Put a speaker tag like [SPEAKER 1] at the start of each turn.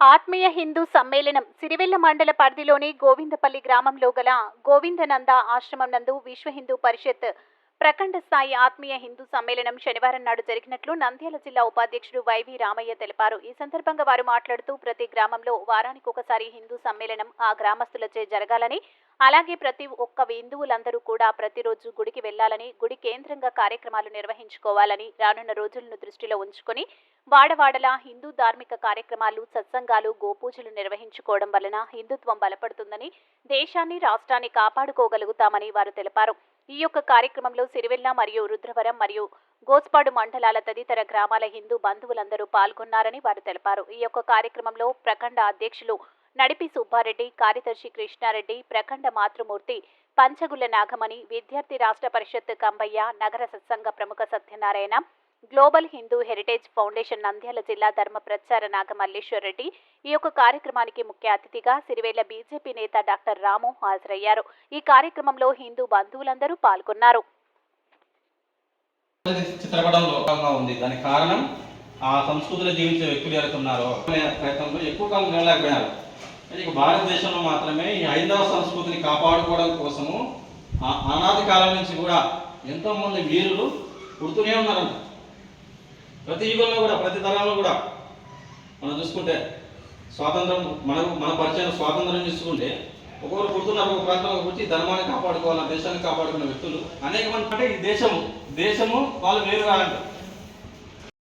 [SPEAKER 1] ఆత్మీయ హిందూ సమ్మేళనం సిరివెల్ల మండల పరిధిలోని గోవిందపల్లి గ్రామంలో గల గోవిందనంద ఆశ్రమం నందు విశ్వ హిందూ పరిషత్ ప్రఖండ స్థాయి ఆత్మీయ హిందూ సమ్మేళనం శనివారం నాడు జరిగినట్లు నంద్యాల జిల్లా ఉపాధ్యక్షుడు వైవి రామయ్య తెలిపారు. ఈ సందర్భంగా వారు మాట్లాడుతూ ప్రతి గ్రామంలో వారానికి ఒకసారి హిందూ సమ్మేళనం ఆ గ్రామస్తులచే జరగాలని అలాగే ప్రతి ఒక్క హిందువులందరూ కూడా ప్రతిరోజు గుడికి వెళ్ళాలని గుడి కేంద్రంగా కార్యక్రమాలు నిర్వహించుకోవాలని రానున్న రోజులను దృష్టిలో ఉంచుకొని వాడవాడలా హిందూ ధార్మిక కార్యక్రమాలు సత్సంగాలు గోపూజలు నిర్వహించుకోవడం వలన హిందుత్వం బలపడుతుందని దేశాన్ని రాష్ట్రాన్ని కాపాడుకోగలుగుతామని వారు తెలిపారు. ఈ యొక్క కార్యక్రమంలో సిరివెల్ల మరియు రుద్రవరం మరియు గోస్పాడు మండలాల తదితర గ్రామాల హిందూ బంధువులందరూ పాల్గొన్నారని వారు తెలిపారు. ఈ యొక్క కార్యక్రమంలో ప్రఖండ అధ్యక్షులు నడిపి సుబ్బారెడ్డి కార్యదర్శి కృష్ణారెడ్డి ప్రఖండ మాతృమూర్తి పంచగుల నాగమణి విద్యార్థి రాష్ట్ర పరిషత్ కంబయ్య నగర సత్సంగ ప్రముఖ Satyanarayana global Hindu heritage foundation Nandyal జిల్లా ధర్మ ప్రచార నాగమల్లేశ్వర్ రెడ్డి ఈ యొక్క కార్యక్రమానికి ముఖ్య అతిథిగా సిరివేల బీజేపీ నేత డాక్టర్ రాము హాజరయ్యారు. ఈ కార్యక్రమంలో హిందూ బంధువులందరూ పాల్గొన్నారు.
[SPEAKER 2] చిత్రపటంలో ఉంది. దానికి కారణం ఆ సంస్కృతిలో జీవించే వ్యక్తులు ఎవరైతే ప్రయత్నంలో ఎక్కువ కాలం నిలలేకపోయినారు భారతదేశంలో మాత్రమే ఈ హైందవ సంస్కృతిని కాపాడుకోవడం కోసము అనాది కాలం నుంచి కూడా ఎంతోమంది వీరులు పుడుతూనే ఉన్నారంట. ప్రతి యుగంలో కూడా ప్రతి తరంలో కూడా మనం చూసుకుంటే స్వాతంత్రం మనకు మన పరిచయం స్వాతంత్రం చూసుకుంటే ఒక్కొక్కరు పుడుతున్నారు ఒక ప్రాంతంలో పుట్టి ధర్మాన్ని కాపాడుకోవాలి దేశాన్ని కాపాడుకున్న వ్యక్తులు అనేక మంది అంటే ఈ దేశము దేశము వాళ్ళు వేరు కాదంట